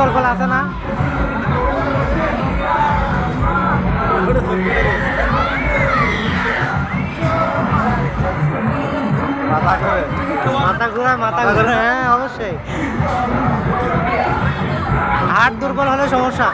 দুর্বল আছে না? মাথা ঘোরা। মাথা ঘোরা হ্যাঁ অবশ্যই। হাট দুর্বল হলে সমস্যা।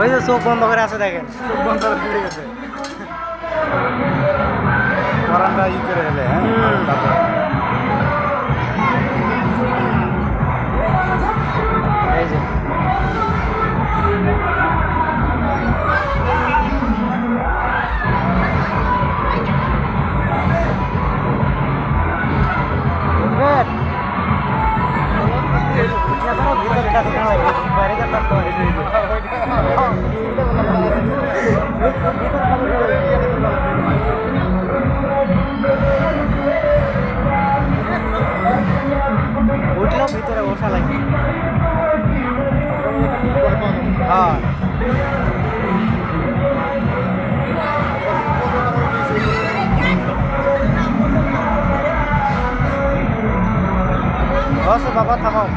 ওই যে চোখ বন্ধ করে আছে দেখেন। চোখ বন্ধ করে গেছে ই করে হ্যাঁ? উঠলেও ভিতরে বসা লাগে হ্যাঁ। বাবা থামাও।